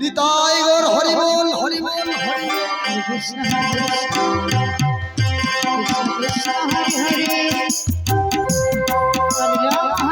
নিতাই গৌর হরি বল হরি বল হরে। কৃষ্ণ কৃষ্ণ কৃষ্ণ হরে হরে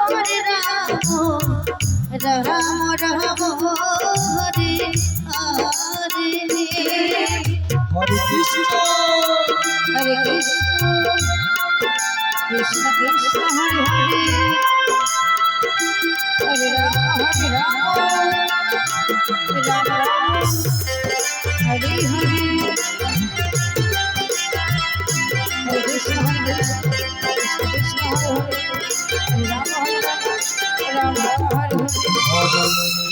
হরে রাম রাম রাম হরে হরে হরে কৃষ্ণ হরে কৃষ্ণ কৃষ্ণ কৃষ্ণ হরে হরে হরে রাম হরে রাম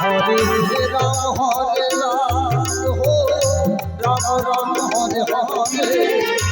হরে রাম হরে রাম হো রাম হরে হরে হরে।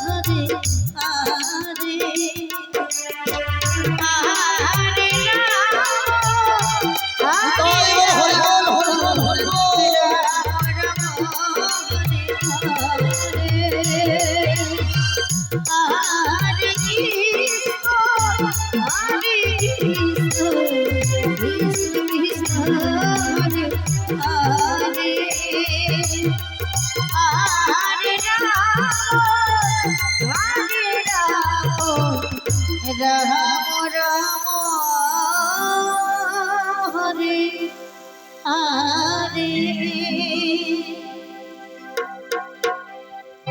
হরে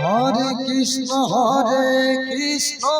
হরে কৃষ্ণ হরে কৃষ্ণ।